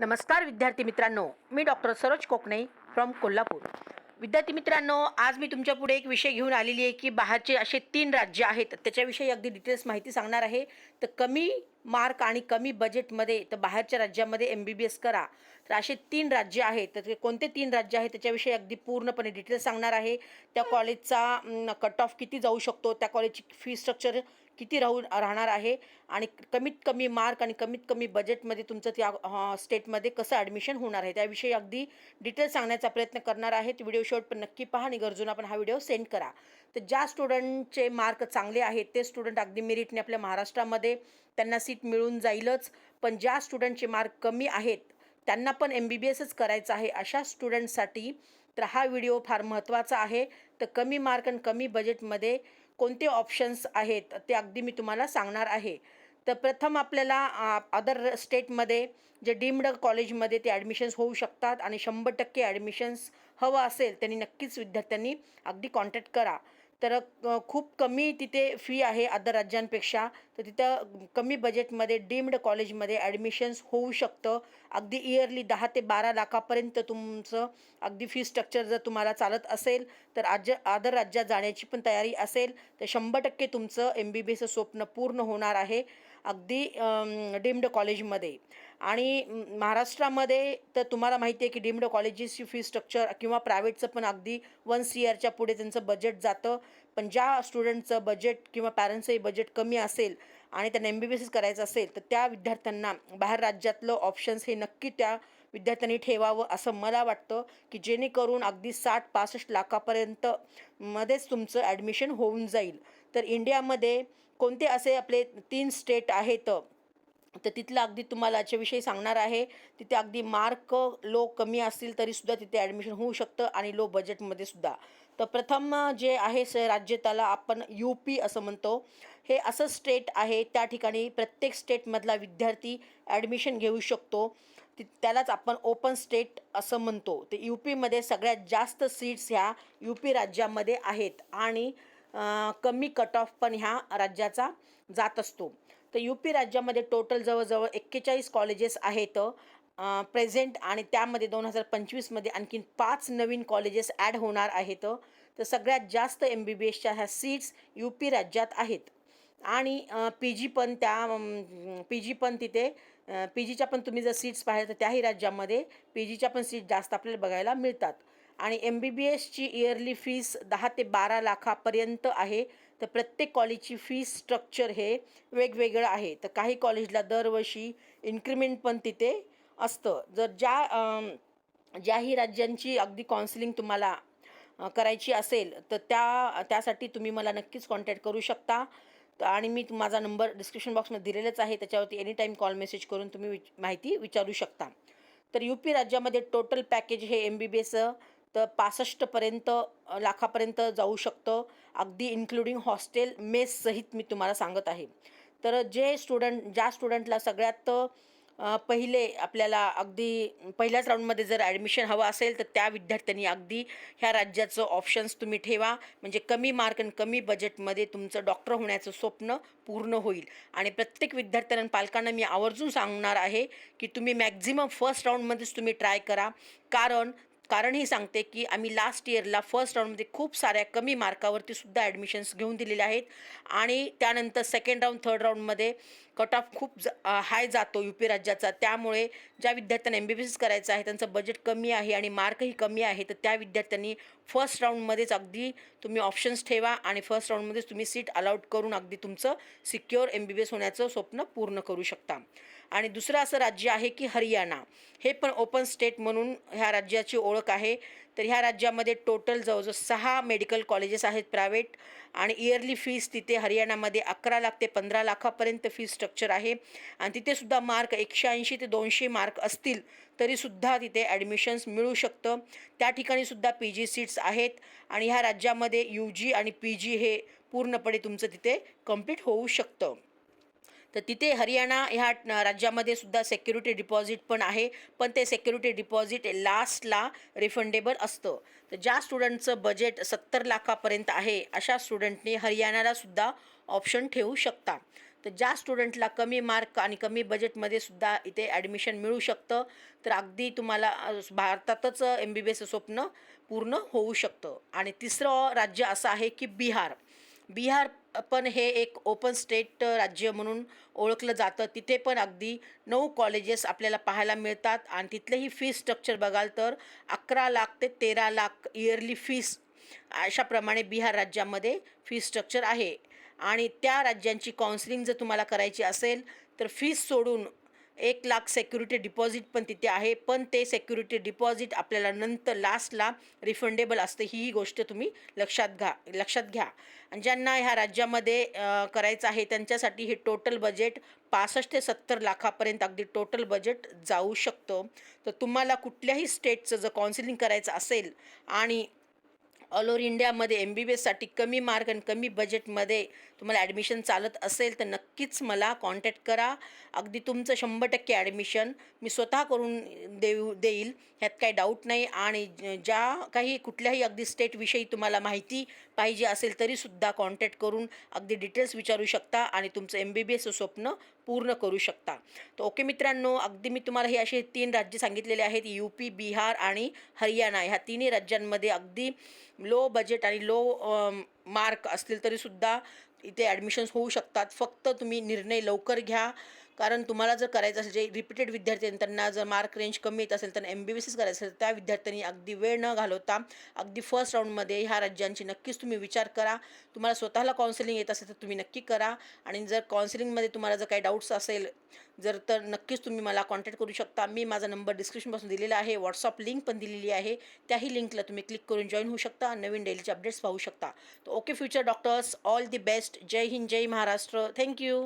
नमस्कार विद्यार्थी मित्रांनो मी डॉक्टर सरोज कोकणे फ्रॉम कोल्हापूर. विद्यार्थी मित्रांनो आज मी तुमच्यापुढे एक विषय घेऊन आलेली आहे की बाहेरचे असे तीन राज्य आहेत त्याच्याविषयी अगदी डिटेल्स माहिती सांगणार आहे. तर कमी मार्क आणि कमी बजेटमध्ये तर बाहेरच्या राज्यामध्ये एम बी बी एस करा. तर असे तीन राज्य आहेत तर ते कोणते तीन राज्य आहेत त्याच्याविषयी अगदी पूर्णपणे डिटेल्स सांगणार आहे. त्या कॉलेजचा कट ऑफ किती जाऊ शकतो त्या कॉलेजची फी स्ट्रक्चर किती राहून राहणार आहे आणि कमीत कमी मार्क आणि कमीत कमी बजेटमध्ये तुमचं त्या स्टेटमध्ये कसं ॲडमिशन होणार आहे त्याविषयी अगदी डिटेल्स सांगण्याचा प्रयत्न करणार आहे व्हिडिओ शॉर्ट पण नक्की पहा आणि गरजून आपण हा व्हिडिओ सेंड करा. तर ज्या स्टुडंटचे मार्क चांगले आहेत ते स्टुडंट अगदी मेरिटने आपल्या महाराष्ट्रामध्ये त्यांना सीट मिळून जाईलच. पण ज्या स्टुडंटचे मार्क कमी आहेत त्यांना पण एम बी बी एसच करायचं आहे. अशा स्टुडंटसाठी तर हा व्हिडिओ फार महत्त्वाचा आहे. तर कमी मार्क आणि कमी बजेटमध्ये कोणते ऑप्शन्स आहेत ते अगदी मी तुम्हाला सांगणार आहे. तर प्रथम आपल्याला अदर स्टेटमध्ये जे डीम्ड कॉलेजमध्ये ते ॲडमिशन्स होऊ शकतात आणि शंभर टक्के ॲडमिशन्स हवं असेल त्यांनी नक्कीच विद्यार्थ्यांनी अगदी कॉन्टॅक्ट करा. तर खूप कमी तिथे फी आहे अदर राज्यांपेक्षा. तर तिथं कमी बजेटमध्ये डीम्ड कॉलेजमध्ये ॲडमिशन्स होऊ शकतं. अगदी इयरली दहा ते बारा लाखापर्यंत तुमचं अगदी फी स्ट्रक्चर जर तुम्हाला चालत असेल तर राज्य आदर राज्यात जाण्याची पण तयारी असेल तर शंभर टक्के तुमचं एम बी बी एसचं स्वप्न पूर्ण होणार आहे. अगदी डीम्ड कॉलेजमध्ये. आणि महाराष्ट्रामध्ये तर तुम्हाला माहिती आहे की डीम्ड कॉलेजेसची फी स्ट्रक्चर किंवा प्रायव्हेटचं पण अगदी वन सी आरच्या पुढे त्यांचं बजेट जातं. पण ज्या स्टुडंटचं बजेट किंवा पॅरेंट्सचंही बजेट कमी असेल आणि त्यांना एम बी बी एस करायचं असेल तर त्या विद्यार्थ्यांना बाहेर राज्यातलं ऑप्शन्स हे नक्की त्या विद्यार्थ्यांनी ठेवावं असं मला वाटतं की जेणेकरून अगदी साठ पासष्ट लाखापर्यंत मध्येच तुमचं ॲडमिशन होऊन जाईल. तर इंडियामध्ये कोणते असे आपले तीन स्टेट आहेत तर तिथलं अगदी तुम्हाला याच्याविषयी सांगणार आहे. तिथे अगदी मार्क लो कमी असतील तरीसुद्धा तिथे ॲडमिशन होऊ शकतं आणि लो बजेटमध्ये सुद्धा. तर प्रथम जे आहे स राज्य त्याला आपण यू पी असं म्हणतो. हे असं स्टेट आहे त्या ठिकाणी प्रत्येक स्टेटमधला विद्यार्थी ॲडमिशन घेऊ शकतो. ति त्यालाच आपण ओपन स्टेट असं म्हणतो. ते यू पीमध्ये सगळ्यात जास्त सीट्स ह्या यू पी राज्यामध्ये आहेत. आणि कमी कट ऑफ पण ह्या राज्याचा जात असतो. तर यू पी राज्यामध्ये टोटल जवळजवळ एक्केचाळीस कॉलेजेस आहेत. प्रेझेंट आणि त्यामध्ये दोन हजार पंचवीसमध्ये आणखीन पाच नवीन कॉलेजेस ॲड होणार आहेत. तर सगळ्यात जास्त एम बी बी एसच्या ह्या सीट्स यू पी राज्यात आहेत. आणि पी जी पण त्या पी जी पण तिथे पी जीच्या पण तुम्ही जर सीट्स पाहिल्या तर त्याही राज्यामध्ये पी जीच्या पण सीट जास्त आपल्याला बघायला मिळतात. आणि एम बी बी एसची इयरली फीस दहा ते बारा लाखापर्यंत आहे. तर प्रत्येक कॉलेजची फीस स्ट्रक्चर हे वेगवेगळं आहे. तर काही कॉलेजला दरवर्षी इन्क्रीमेंट पण तिथे असतं. जर ज्या ज्याही राज्यांची अगदी काउन्सिलिंग तुम्हाला करायची असेल तर त्या त्यासाठी तुम्ही मला नक्कीच कॉन्टॅक्ट करू शकता. आणि मी माझा नंबर डिस्क्रिप्शन बॉक्समध्ये दिलेलाच आहे. त्याच्यावरती एनी टाईम कॉल मेसेज करून तुम्ही विच माहिती विचारू शकता. तर यू पी राज्यामध्ये टोटल पॅकेज हे एम बी बी एसचं तर पासष्टपर्यंत लाखापर्यंत जाऊ शकतं. अगदी इन्क्लुडिंग हॉस्टेल मेससहित मी तुम्हाला सांगत आहे. तर जे स्टुडंट ज्या स्टुडंटला सगळ्यात पहिले आपल्याला अगदी पहिल्याच राऊंडमध्ये जर ॲडमिशन हवं असेल तर त्या विद्यार्थ्यांनी अगदी ह्या राज्याचं ऑप्शन्स तुम्ही ठेवा. म्हणजे कमी मार्क आणि कमी बजेटमध्ये तुमचं डॉक्टर होण्याचं स्वप्न पूर्ण होईल. आणि प्रत्येक विद्यार्थ्यांना आणि पालकांना मी आवर्जून सांगणार आहे की तुम्ही मॅक्झिमम फर्स्ट राऊंडमध्येच तुम्ही ट्राय करा. कारण कारण हे सांगते की आम्ही लास्ट इयरला फर्स्ट राऊंडमध्ये खूप साऱ्या कमी मार्कावरती सुद्धा ॲडमिशन्स घेऊन दिलेले आहेत. आणि त्यानंतर सेकंड राऊंड थर्ड राऊंडमध्ये कट ऑफ खूप ज हाय जातो यू पी राज्याचा. त्यामुळे ज्या विद्यार्थ्यांना एम बी बी एस करायचं आहे त्यांचं बजेट कमी आहे आणि मार्कही कमी आहे तर त्या विद्यार्थ्यांनी फर्स्ट राऊंडमध्येच अगदी तुम्ही ऑप्शन्स ठेवा आणि फर्स्ट राऊंडमध्येच तुम्ही सीट अलाउट करून अगदी तुमचं secure M B B S होण्याचं स्वप्न पूर्ण करू शकता. आणि दुसरं असं राज्य आहे की हरियाणा. हे पण ओपन स्टेट म्हणून ह्या राज्याची ओळख आहे. तर ह्या राज्यामध्ये टोटल जवळजवळ सहा मेडिकल कॉलेजेस आहेत प्रायव्हेट आणि इयरली फीस तिथे हरियाणामध्ये अकरा लाख ते पंधरा लाखापर्यंत फी स्ट्रक्चर आहे. आणि तिथेसुद्धा मार्क एकशे ऐंशी ते दोनशे मार्क असतील तरीसुद्धा तिथे ॲडमिशन्स मिळू शकतं. त्या ठिकाणीसुद्धा पी जी सीट्स आहेत आणि ह्या राज्यामध्ये यू जी आणि पी जी हे पूर्णपणे तुमचं तिथे कंप्लीट होऊ शकतं. तर तिथे हरियाणा ह्या राज्यामध्ये सुद्धा सेक्युरिटी डिपॉझिट पण आहे पण ते सेक्युरिटी डिपॉझिट लास्टला रिफंडेबल असतं. तर ज्या स्टुडंटचं बजेट सत्तर लाखापर्यंत आहे अशा स्टुडंटने हरियाणाला सुद्धा ऑप्शन ठेवू शकता. तर ज्या स्टुडंटला कमी मार्क आणि कमी बजेटमध्ये सुद्धा इथे ॲडमिशन मिळू शकतं तर अगदी तुम्हाला भारतातच एम बी बी एसचं स्वप्न पूर्ण होऊ शकतं. आणि तिसरं राज्य असं आहे की बिहार. बिहार पण हे एक ओपन स्टेट राज्य म्हणून ओळखलं जातं. तिथे पण अगदी नऊ कॉलेजेस आपल्याला पाहायला मिळतात आणि तिथलेही फी स्ट्रक्चर बघाल तर अकरा लाख ते तेरा लाख इयरली फीस अशाप्रमाणे बिहार राज्यामध्ये फी स्ट्रक्चर आहे. आणि त्या राज्यांची काउन्सिलिंग जर तुम्हाला करायची असेल तर फीस सोडून एक लाख सेक्युरिटी डिपॉझिट पण तिथे आहे. पण ते सेक्युरिटी डिपॉझिट आपल्याला नंतर लास्टला रिफंडेबल असते. ही ही गोष्ट तुम्ही लक्षात घ्या लक्षात घ्या. आणि ज्यांना ह्या राज्यामध्ये करायचं आहे त्यांच्यासाठी हे टोटल बजेट पासष्ट ते सत्तर लाखापर्यंत अगदी टोटल बजेट जाऊ शकतं. तर तुम्हाला कुठल्याही स्टेटचं जर काउन्सिलिंग करायचं असेल आणि ऑल ओव्हर इंडियामध्ये एम बी बी एससाठी कमी मार्क आणि कमी बजेटमध्ये तुम्हाला ॲडमिशन चालत असेल तर नक्कीच मला कॉन्टॅक्ट करा. अगदी तुमचं शंभर टक्के ॲडमिशन मी स्वतः करून देऊ देईल. ह्यात काही डाऊट नाही. आणि ज्या काही कुठल्याही अगदी स्टेटविषयी तुम्हाला माहिती पाहिजे असेल तरीसुद्धा कॉन्टॅक्ट करून अगदी डिटेल्स विचारू शकता आणि तुमचं एम बी बी एसचं स्वप्न पूर्ण करू शकता. तर ओके मित्रांनो अगदी मी तुम्हाला हे असे तीन राज्य सांगितलेले आहेत. यू पी बिहार आणि हरियाणा ह्या तिन्ही राज्यांमध्ये अगदी लो बजेट आणि लो मार्क असतील तरीसुद्धा इथे ॲडमिशन्स होऊ शकतात. फक्त तुम्ही निर्णय लवकर घ्या. कारण तुम्हाला जर करायचं असेल जे रिपीटेड विद्यार्थी त्यांना जर मार्क रेंज कमी येत असेल तर एम बी बी सीच करायचं असेल तर त्या विद्यार्थ्यांनी अगदी वेळ न घालवता अगदी फर्स्ट राऊंडमध्ये ह्या राज्यांची नक्कीच तुम्ही विचार करा. तुम्हाला स्वतःला काउन्सिलिंग येत असेल तर तुम्ही नक्की करा. आणि जर काउन्सिलिंगमध्ये तुम्हाला जर काही डाऊट्स असेल जर तर नक्कीच तुम्ही मला कॉन्टॅक्ट करू शकता. मी माझा नंबर डिस्क्रिप्शनपासून दिलेला आहे व्हॉट्सअप लिंक पण दिलेली आहे. त्याही लिंकला तुम्ही क्लिक करून जॉईन होऊ शकता नवीन डेलीचे अपडेट्स पाहू शकता. तर okay future doctors all the best Jai Hind Jai Maharashtra. Thank you